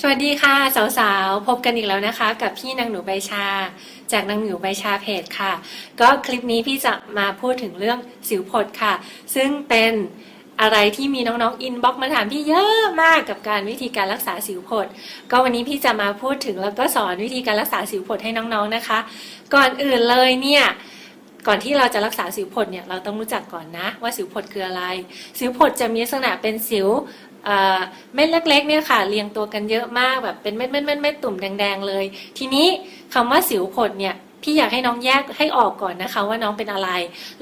สวัสดีค่ะ สาวๆ พบกันอีกแล้วนะคะ กับพี่นางหนูใบชา จากนางหนูใบชาเพจค่ะ ก็คลิปนี้พี่จะมาพูดถึงเรื่องสิวผดค่ะ ซึ่งเป็นอะไรที่มีน้องๆอินบ็อกมาถามพี่เยอะมากกับการวิธีการรักษาสิวผด ก็วันนี้พี่จะมาพูดถึงแล้วก็สอนวิธีการรักษาสิวผดให้น้องๆนะคะ ก่อนอื่นเลยเนี่ย ก่อนที่เราจะรักษาสิวผดเนี่ยเราต้องรู้จักก่อนนะว่าสิวผดคืออะไร สิวผดจะมีลักษณะเป็นสิวเม็ดเล็กๆเนี่ยค่ะเรียงตัวกันเยอะมากแบบเป็นเม็ดเม็ดเม็ดเม็ดตุ่มแดงๆเลย ทีนี้คำว่าสิวผดเนี่ยพี่อยากให้น้องแยกให้ออกก่อนนะคะว่าน้องเป็นอะไร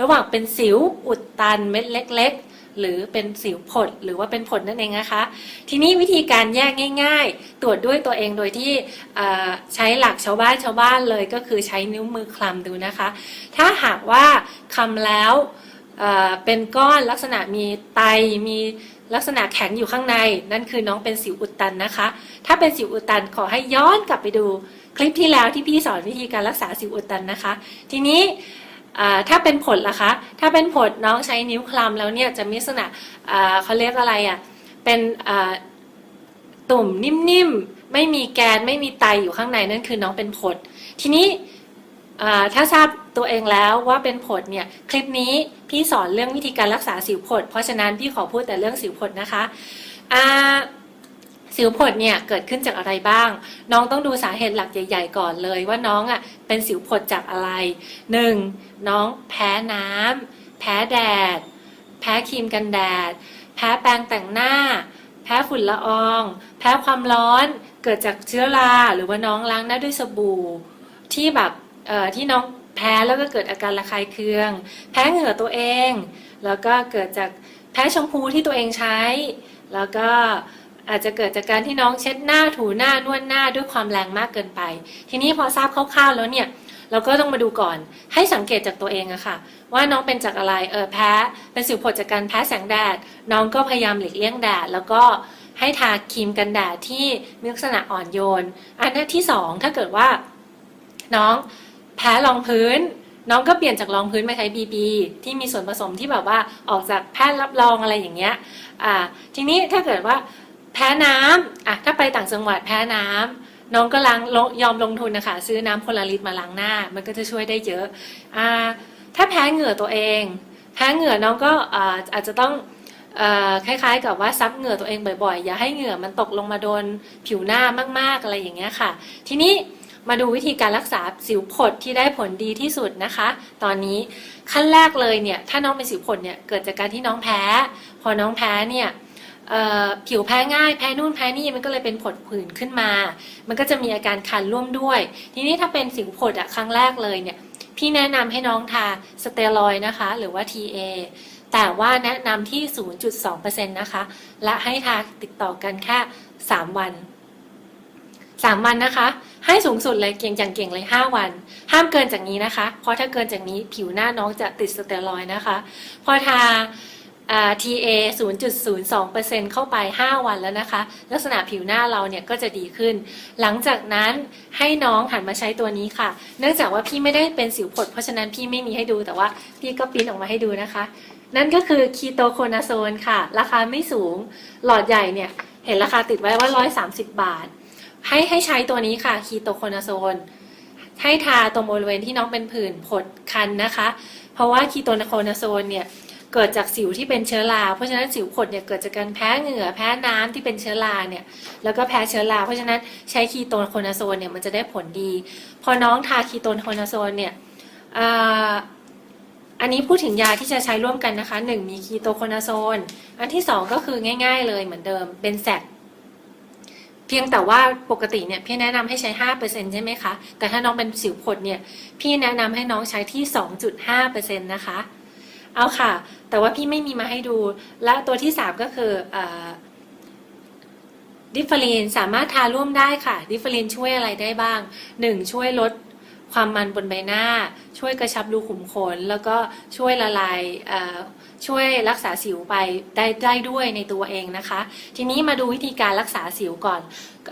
ระหว่างเป็นสิวอุดตันเม็ดเล็ก ๆ หรือเป็นสิวผดหรือว่าเป็นผดนั่นเองนะคะ ทีนี้วิธีการแยกง่าย ๆ ตรวจด้วยตัวเองโดยที่ใช้หลักชาวบ้านชาวบ้านเลยก็คือใช้นิ้วมือคลำดูนะคะ ถ้าหากว่าคำแล้วเเป็นก้อนลักษณะมีไตมีลักษณะแข็งอยู่ข้างใน นั่นคือน้องเป็นสิวอุดตันนะคะ ถ้าเป็นสิวอุดตันขอให้ย้อนกลับไปดูคลิปที่แล้วที่พี่สอนวิธีการรักษาสิวอุดตันนะคะ ทีนี้ ถ้าเป็นผดล่ะคะ ถ้าเป็นผดน้องใช้นิ้วคลำแล้วเนี่ยจะมีลักษณะอ่าเขาเรียกอะไรอะ เป็นตุ่มนิ่มๆ ไม่มีแกนไม่มีไตอยู่ข้างในนั่นคือน้องเป็นผด ทีนี้ถ้าทราบตัวเองแล้วว่าเป็นผดเนี่ยคลิปนี้พี่สอนเรื่องวิธีการรักษาสิวผด เพราะฉะนั้นพี่ขอพูดแต่เรื่องสิวผดนะคะ สิวผดเนี่ยเกิดขึ้นจากอะไรบ้าง น้องต้องดูสาเหตุหลักใหญ่ ๆ ก่อนเลยว่าน้องอะเป็นสิวผดจากอะไร 1. น้องแพ้น้ำแพ้แดด แพ้ครีมกันแดด แพ้แปรงแต่งหน้า แพ้ฝุ่นละออง แพ้ความร้อนเกิดจากเชื้อราหรือว่าน้องล้างหน้าด้วยสบู่ ที่แบบเอ่อที่น้องแพ้แล้วก็เกิดอาการระคายเคือง แพ้เหงื่อตัวเอง แล้วก็เกิดจากแพ้แชมพูที่ตัวเองใช้ แล้วก็ อาจจะเกิดจากการที่น้องเช็ดหน้าถูหน้านวดหน้าด้วยความแรงมากเกินไป ทีนี้พอทราบคร่าวๆแล้วเนี่ยเราก็ต้องมาดูก่อน ให้สังเกตจากตัวเองอะค่ะ ว่าน้องเป็นจากอะไรเออแพ้เป็นสิวผดจากการแพ้แสงแดด น้องก็พยายามหลีกเลี่ยงแดด แล้วก็ให้ทาครีมกันแดดที่มีลักษณะอ่อนโยน อันที่สองถ้าเกิดว่า น้องแพ้รองพื้น น้องก็เปลี่ยนจากรองพื้นมาใช้บีบีที่มีส่วนผสมที่แบบว่าออกจากแพทย์รับรองอะไรอย่างเงี้ยอ่าทีนี้ถ้าเกิดว่า แพ้น้ำอะถ้าไปต่างจังหวัดแพ้น้ำน้องก็ล้างยอมลงทุนนะคะซื้อน้ำพลลิตรมาล้างหน้า มันก็จะช่วยได้เยอะอ่าถ้าแพ้เหงื่อตัวเอง แพ้เหงื่อน้องก็อาอาจจะต้องอคล้ายๆ กับว่าซับเหงื่อตัวเองบ่อยๆ อย่าให้เหงื่อมันตกลงมาโดนผิวหน้ามากๆอะไรอย่างเงี้ยค่ะ ทีนี้มาดูวิธีการรักษาสิวผดที่ได้ผลดีที่สุดนะคะ ตอนนี้ขั้นแรกเลยเนี่ยถ้าน้องเป็นสิวผดเนี่ยเกิดจากการที่น้องแพ้ พอน้องแพ้เนี่ย ผิวแพ้ง่ายแพ้นู่นแพ้นี่มันก็เลยเป็นผดผื่นขึ้นมา มันก็จะมีอาการคันร่วมด้วย ทีนี้ถ้าเป็นสิวผดอะครั้งแรกเลยเนี่ยพี่แนะนำให้น้องทาสเตียรอยนะคะ หรือว่า TA แต่ว่าแนะนำที่ 0.2%นะคะ และให้ทาติดต่อกันแค่ 3 วันสามวันนะคะ ให้สูงสุดเลยเก่งจังเก่งเลย 5 วัน ห้ามเกินจากนี้นะคะ เพราะถ้าเกินจากนี้ผิวหน้าน้องจะติดสเตียรอยนะคะ พอทา TA 0.02%เข้าไป 5 วันแล้วนะคะ ลักษณะผิวหน้าเราเนี่ยก็จะดีขึ้น หลังจากนั้นให้น้องหันมาใช้ตัวนี้ค่ะ เนื่องจากว่าพี่ไม่ได้เป็นสิวผด เพราะฉะนั้นพี่ไม่มีให้ดูแต่ว่าพี่ก็ปิ้นออกมาให้ดูนะคะ นั่นก็คือคีโตโคนาโซนค่ะ ราคาไม่สูงหลอดใหญ่เนี่ย เห็นราคาติดไว้ว่า 130 บาท ให้ให้ใช้ตัวนี้ค่ะคีโตโคนาโซนให้ทาตรงบริเวณที่น้องเป็นผื่นผดคันนะคะ เพราะว่าคีโตโคนาโซนเนี่ย เกิดจากสิวที่เป็นเชื้อรา เพราะฉะนั้นสิวผดเนี่ยเกิดจากการแพ้เหงื่อแพ้น้ำที่เป็นเชื้อราเนี่ยแล้วก็แพ้เชื้อรา เพราะฉะนั้นใช้คีโตโคนาโซนเนี่ยมันจะได้ผลดี พอน้องทาคีโตโคนาโซนเนี่ยอันนี้พูดถึงยาที่จะใช้ร่วมกันนะคะหนึ่งมีคีโตโคนาโซน อันที่สองก็คือง่าย ๆ เลยเหมือนเดิมเป็นแซกเพียงแต่ว่าปกติเนี่ยพี่แนะนำให้ใช้ 5%ใช่ไหมคะ แต่ถ้าน้องเป็นสิวผดเนี่ยพี่แนะนำให้น้องใช้ที่ 2.5%นะคะ เอาค่ะ แต่ว่าพี่ไม่มีมาให้ดู และตัวที่ 3 ก็คือดิฟเฟอรีนสามารถทาร่วมได้ค่ะ ดิฟเฟอรีนช่วยอะไรได้บ้าง 1. ช่วยลด ความมันบนใบหน้า ช่วยกระชับรูขุมขน แล้วก็ช่วยละลายช่วยรักษาสิวไปได้ได้ด้วยในตัวเองนะคะ ทีนี้มาดูวิธีการรักษาสิวก่อน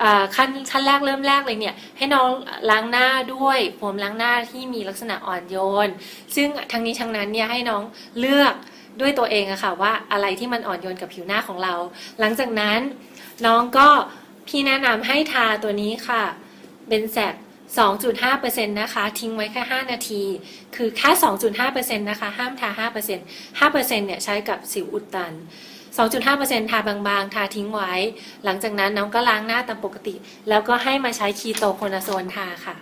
อขั้นขั้นแรกเริ่มแรกเลยเนี่ยให้น้องล้างหน้าด้วยโฟมล้างหน้าที่มีลักษณะอ่อนโยน ซึ่งทั้งนี้ทั้งนั้นเนี่ยให้น้องเลือกด้วยตัวเองอะค่ะว่าอะไรที่มันอ่อนโยนกับผิวหน้าของเรา หลังจากนั้นน้องก็พี่แนะนำให้ทาตัวนี้ค่ะเบนแซก 2.5%นะคะทิ้งไว้แค่ 5 นาที คือแค่ 2.5%นะคะห้ามทา 5% 5%เนี่ยใช้กับสิวอุดตัน 2.5%ทาบางๆ ทาทิ้งไว้ หลังจากนั้นน้องก็ล้างหน้าตามปกติ แล้วก็ให้มาใช้คีโตโคนาโซนทาค่ะ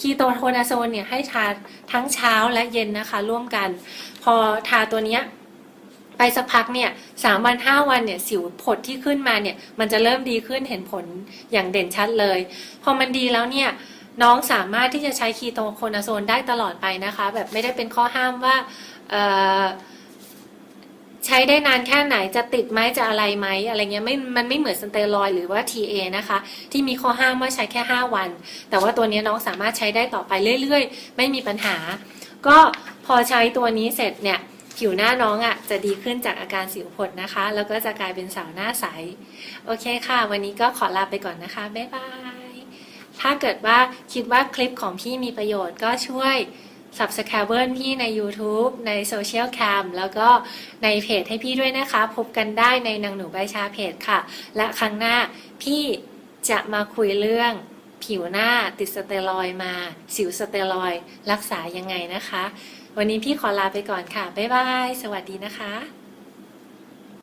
คีโตโคนาโซนเนี่ยให้ทาทั้งเช้าและเย็นนะคะ ร่วมกัน พอทาตัวเนี้ยไปสักพักเนี่ยสามวันห้าวันเนี่ยสิวผดที่ขึ้นมาเนี่ยมันจะเริ่มดีขึ้นเห็นผลอย่างเด่นชัดเลย พอมันดีแล้วเนี่ย น้องสามารถที่จะใช้คีโตโคนาโซนได้ตลอดไปนะคะ แบบไม่ได้เป็นข้อห้ามว่าใช้ได้นานแค่ไหนจะติดไหมจะอะไรไหมอะไรเงี้ยไม่มันไม่เหมือนสเตียรอยหรือว่า TA นะคะ ที่มีข้อห้ามว่าใช้แค่ 5 วัน แต่ว่าตัวนี้น้องสามารถใช้ได้ต่อไปเรื่อยๆ ไม่มีปัญหา ก็พอใช้ตัวนี้เสร็จเนี่ยผิวหน้าน้องอะ่ะจะดีขึ้นจากอาการสิวผดนะคะ แล้วก็จะกลายเป็นสาวหน้าใส โอเคค่ะ วันนี้ก็ขอลาไปก่อนนะคะ บ๊ายบาย ถ้าเกิดว่าคิดว่าคลิปของพี่มีประโยชน์ก็ช่วย subscribe พี่ใน YouTube ใน Social Cam แล้วก็ในเพจให้พี่ด้วยนะคะ พบกันได้ในนางหนูใบชาเพจค่ะ และครั้งหน้าพี่จะมาคุยเรื่องผิวหน้าติดสเตียรอยมา สิวสเตียรอยรักษายังไงนะคะ วันนี้พี่ขอลาไปก่อนค่ะ บ๊ายบาย สวัสดีนะคะ